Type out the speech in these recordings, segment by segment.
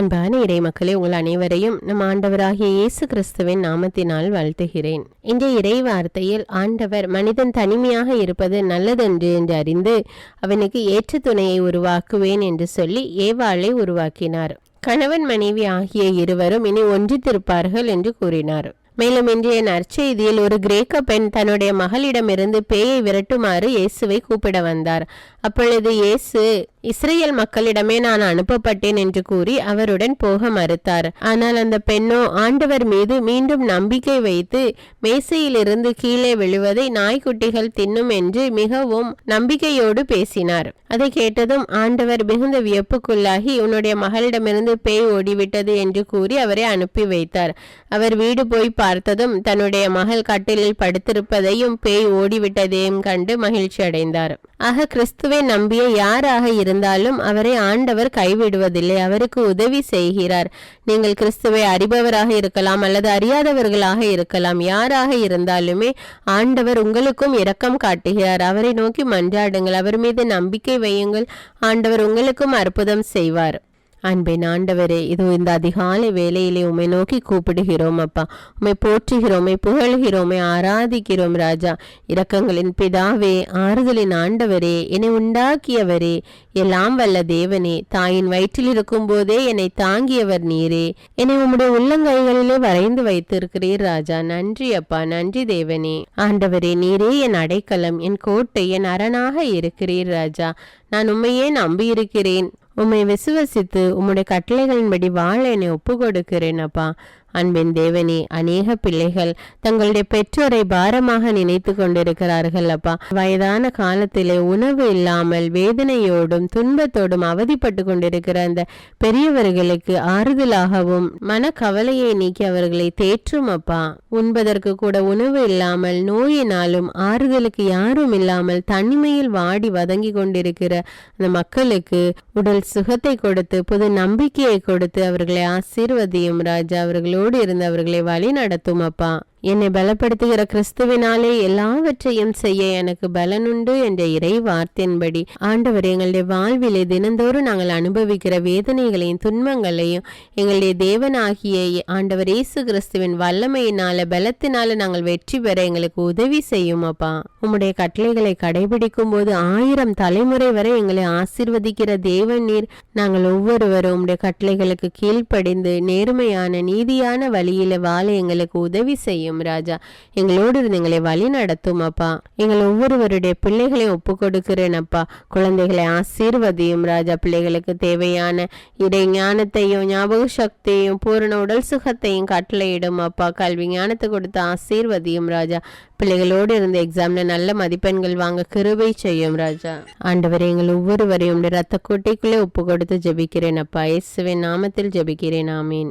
அன்பான இறை மக்களே உங்கள் அனைவரையும் நம் ஆண்டவராகிய இயேசு கிறிஸ்துவின் நாமத்தினால் வாழ்த்துகிறேன். இன்றைய இறை வார்த்தையில் ஆண்டவர் மனிதன் தனிமையாக இருப்பது நல்லதென்று என்று அறிந்து அவனுக்கு ஏற்ற துணையை உருவாக்குவேன் என்று சொல்லி ஏவாளை உருவாக்கினார். கணவன் மனைவி ஆகிய இருவரும் இனி ஒன்றித்திருப்பார்கள் என்று கூறினார். மேலும் இன்றைய நற்செய்தியில் ஒரு கிரேக்க பெண் தன்னுடைய மகளிடமிருந்து பேயை விரட்டுமாறு இயேசுவை கூப்பிட வந்தார். அப்பொழுது இயேசு இஸ்ரேல் மக்களிடமே நான் அனுப்பப்பட்டேன் என்று கூறி அவருடன் போக மறுத்தார். ஆனால் அந்த பெண்ணோ ஆண்டவர் மீது மீண்டும் நம்பிக்கை வைத்து மேசையிலிருந்து கீழே விழுவதை நாய்க்குட்டிகள் தின்னும் என்று மிகவும் நம்பிக்கையோடு பேசினார். அதை கேட்டதும் ஆண்டவர் மிகுந்த வியப்புக்குள்ளாகி உன்னுடைய மகளிடமிருந்து பேய் ஓடிவிட்டது என்று கூறி அவரை அனுப்பி வைத்தார். அவர் வீடு போய் பார்த்ததும் தன்னுடைய மகள் கட்டிலில் படுத்திருப்பதையும் பேய் ஓடிவிட்டதையும் கண்டு மகிழ்ச்சி அடைந்தார். ஆக கிறிஸ்துவை நம்பிய யாராக இருந்தாலும் அவரை ஆண்டவர் கைவிடுவதில்லை. அவருக்கு உதவி செய்கிறார். நீங்கள் கிறிஸ்துவை அறிபவராக இருக்கலாம் அல்லது அறியாதவர்களாக இருக்கலாம். யாராக இருந்தாலுமே ஆண்டவர் உங்களுக்கும் இரக்கம் காட்டுகிறார். அவரை நோக்கி மன்றாடுங்கள். அவர் மீது நம்பிக்கை வையுங்கள். ஆண்டவர் உங்களுக்கும் அற்புதம் செய்வார். அன்பின் ஆண்டவரே இதோ இந்த அதிகாலை வேலையிலே உம்மை நோக்கி கூப்பிடுகிறோம் அப்பா. உம்மை போற்றுகிறோமே புகழ்கிறோமே ஆராதிக்கிறோம் ராஜா. இரக்கங்களின் பிதாவே ஆறுதலின் ஆண்டவரே என்னை உண்டாக்கியவரே. எல்லாம் வல்ல தேவனே தாயின் வயிற்றில் இருக்கும் போதே என்னை தாங்கியவர் நீரே. என்னை உம்முடைய உள்ளங்கைகளிலே வரைந்து வைத்திருக்கிறீர் ராஜா. நன்றி அப்பா. நன்றி தேவனே. ஆண்டவரே நீரே என் அடைக்கலம் என் கோட்டை என் அரணாக இருக்கிறீர் ராஜா. நான் உண்மையே நம்பியிருக்கிறேன். உம்மை விசுவசித்து உம்முடைய கட்டளைகளின்படி வாழ என்னை ஒப்பு கொடுக்கிறேன் அப்பா. அன்பின் தேவனே அநேக பிள்ளைகள் தங்களுடைய பெற்றோரை பாரமாக நினைத்து கொண்டிருக்கிறார்கள் அப்பா. வயதான காலத்திலே உணவு இல்லாமல் வேதனையோடும் துன்பத்தோடும் அவதிப்பட்டு கொண்டிருக்கிற அந்த பெரியவர்களுக்கு ஆறுதலாகவும் மனக்கவலையை நீக்கி அவர்களை தேற்றும் அப்பா. உண்பதற்கு கூட உணவு இல்லாமல் நோயினாலும் ஆறுதலுக்கு யாரும் இல்லாமல் தனிமையில் வாடி வதங்கி கொண்டிருக்கிற அந்த மக்களுக்கு உடல் சுகத்தை கொடுத்து புது நம்பிக்கையை கொடுத்து அவர்களை ஆசீர்வதியும் ராஜா. அவர்களோடு இருந்து இருந்தவர்களை வழி நடத்தும் அப்பா. என்னை பலப்படுத்துகிற கிறிஸ்துவினாலே எல்லாவற்றையும் செய்ய எனக்கு பலனுண்டு என்ற இறை வார்த்தையின்படி. ஆண்டவர் எங்களுடைய வாழ்விலே தினந்தோறும் நாங்கள் அனுபவிக்கிற வேதனைகளையும் துன்பங்களையும் எங்களுடைய தேவனாகிய ஆண்டவர் இயேசு கிறிஸ்துவின் வல்லமையினால பலத்தினால நாங்கள் வெற்றி பெற எங்களுக்கு உதவி செய்யும் அப்பா. உம்முடைய கட்டளைகளை கடைபிடிக்கும் போது ஆயிரம் தலைமுறை வரை எங்களை ஆசிர்வதிக்கிற தேவன் நீர் நாங்கள் ஒவ்வொருவரும் உம்முடைய கட்டளைகளுக்கு கீழ்ப்படிந்து நேர்மையான நீதியான வழியில வாழ எங்களுக்கு உதவி செய்யும். செய்யும் ராஜா. எங்களோடு இருந்து எங்களை வழி நடத்தும் அப்பா. எங்கள் ஒவ்வொருவருடைய பிள்ளைகளையும் ஒப்பு கொடுக்கிறேன் அப்பா. குழந்தைகளை ஆசீர்வதியும் ராஜா. பிள்ளைகளுக்கு தேவையான இறை ஞானத்தையும் ஞாபக சக்தியையும் பூரண உடல் சுகத்தையும் கட்டளையிடும் அப்பா. கல்வி ஞானத்தை கொடுத்து ஆசீர்வதியும் ராஜா. பிள்ளைகளோடு இருந்த எக்ஸாம்ல நல்ல மதிப்பெண்கள் வாங்க கிருபை செய்யும் ராஜா. ஆண்டவர் எங்கள் ஒவ்வொருவரையும் ரத்த கோட்டைக்குள்ளே ஒப்பு கொடுத்து ஜெபிக்கிறேன் அப்பா. இயேசுவின் நாமத்தில் ஜெபிக்கிறேன் ஆமீன்.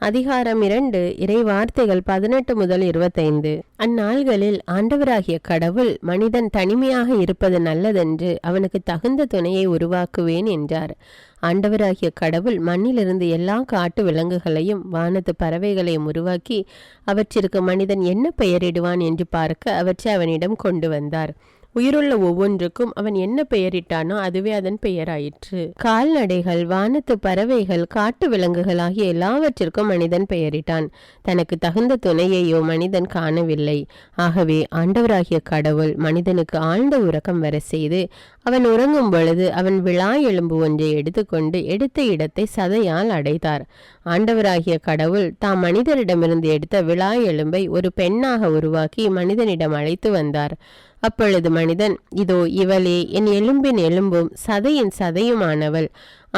அதிகாரம் இரண்டு இறை வார்த்தைகள் பதினெட்டு முதல் இருபத்தைந்து. அந்நாள்களில் ஆண்டவராகிய கடவுள் மனிதன் தனிமையாக இருப்பது நல்லதென்று அவனுக்கு தகுந்த துணையை உருவாக்குவேன் என்றார். ஆண்டவராகிய கடவுள் மண்ணிலிருந்து எல்லா காட்டு விலங்குகளையும் வானத்து பறவைகளையும் உருவாக்கி அவற்றிற்கு மனிதன் என்ன பெயரிடுவான் என்று பார்க்க அவற்றை அவனிடம் கொண்டு வந்தார். உயிருள்ள ஒவ்வொன்றுக்கும் அவன் என்ன பெயரிட்டானோ அதுவே அதன் பெயராயிற்று. கால்நடைகள் வானத்து பறவைகள் காட்டு விலங்குகள் ஆகிய எல்லாவற்றிற்கும் மனிதன் பெயரிட்டான். தனக்கு தகுந்த துணையையோ மனிதன் காணவில்லை. ஆகவே ஆண்டவராகிய கடவுள் மனிதனுக்கு ஆழ்ந்த உறக்கம் வர செய்து அவன் உறங்கும் பொழுது அவன் விழா எலும்பு ஒன்றை எடுத்துக்கொண்டு எடுத்த இடத்தை சதையால் அடைத்தார். ஆண்டவராகிய கடவுள் தாம் மனிதரிடமிருந்து எடுத்த விழா எலும்பை ஒரு பெண்ணாக உருவாக்கி மனிதனிடம் அழைத்து வந்தார். அப்பொழுது மனிதன் இதோ இவளே என் எலும்பின் எலும்பும் சதையின் சதையுமானவள்.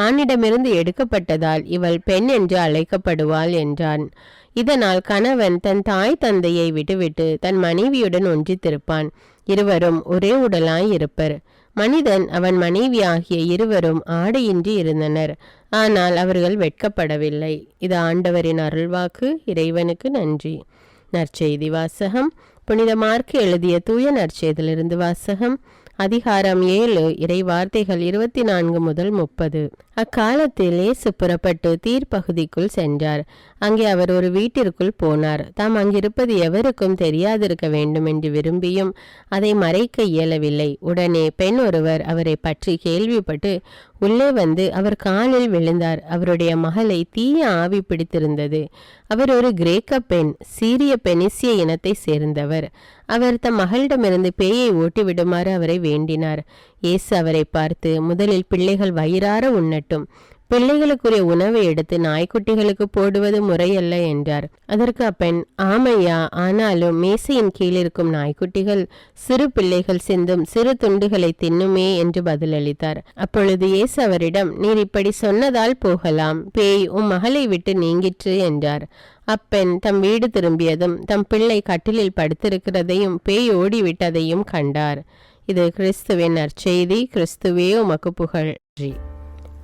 ஆணிடமிருந்து எடுக்கப்பட்டதால் இவள் பெண் என்று அழைக்கப்படுவாள் என்றான். இதனால் கணவன் தன் தாய் தந்தையை விட்டுவிட்டு தன் மனைவியுடன் ஒன்றித்திருப்பான். இருவரும் ஒரே உடலாய் இருப்பர் மனிதன் அவன் மனைவி ஆகிய இருவரும் ஆடையின்றி இருந்தனர். ஆனால் அவர்கள் வெட்கப்படவில்லை. இது ஆண்டவரின் அருள்வாக்கு. இறைவனுக்கு நன்றி. நற்செய்தி வாசகம். புனித மார்க்கு எழுதிய தூய நற்செய்திலிருந்து வாசகம் அதிகாரம் ஏழு இறை வார்த்தைகள் இருபத்தி நான்கு முதல் முப்பது. அக்காலத்தில் இயேசு புறப்பட்டு தீர்ப்பகுதிக்குள் சென்றார். அங்கே அவர் ஒரு வீட்டிற்குள் போனார். தாம் அங்கிருப்பது எவருக்கும் தெரியாதிருக்க வேண்டும் என்று விரும்பியும் அதை மறைக்க இயலவில்லை. உடனே பெண் ஒருவர் அவரை பற்றி கேள்விப்பட்டு உள்ளே வந்து அவர் காலில் விழுந்தார். அவருடைய மகளை தீய ஆவி பிடித்திருந்தது. அவர் ஒரு கிரேக்க பெண் சீரிய பெனிசிய இனத்தை சேர்ந்தவர். அவர் தம் மகளிடமிருந்து பேயை ஓட்டி விடுமாறு அவரை வேண்டினார். இயேசு அவரை பார்த்து முதலில் பிள்ளைகள் வயிறார உண்ணட்டும். பிள்ளைகளுக்குரிய உணவை எடுத்து நாய்க்குட்டிகளுக்கு போடுவது முறையல்ல என்றார். அதற்கு அப்பெண் ஆமையா ஆனாலும் மேசையின் கீழ் இருக்கும் நாய்க்குட்டிகள் சிறு பிள்ளைகள் சிந்தும் சிறு துண்டுகளை தின்னுமே என்று பதிலளித்தார். அப்பொழுது இயேசு அவரிடம் நீர் இப்படி சொன்னதால் போகலாம். பேய் உம் மகளை விட்டு நீங்கிற்று என்றார். அப்பெண் தம் வீடு திரும்பியதும் தம் பிள்ளை கட்டிலில் படுத்திருக்கிறதையும் பேய் ஓடிவிட்டதையும் கண்டார். இது கிறிஸ்துவின் நற்செய்தி. கிறிஸ்துவே உமக்கு புகழ்.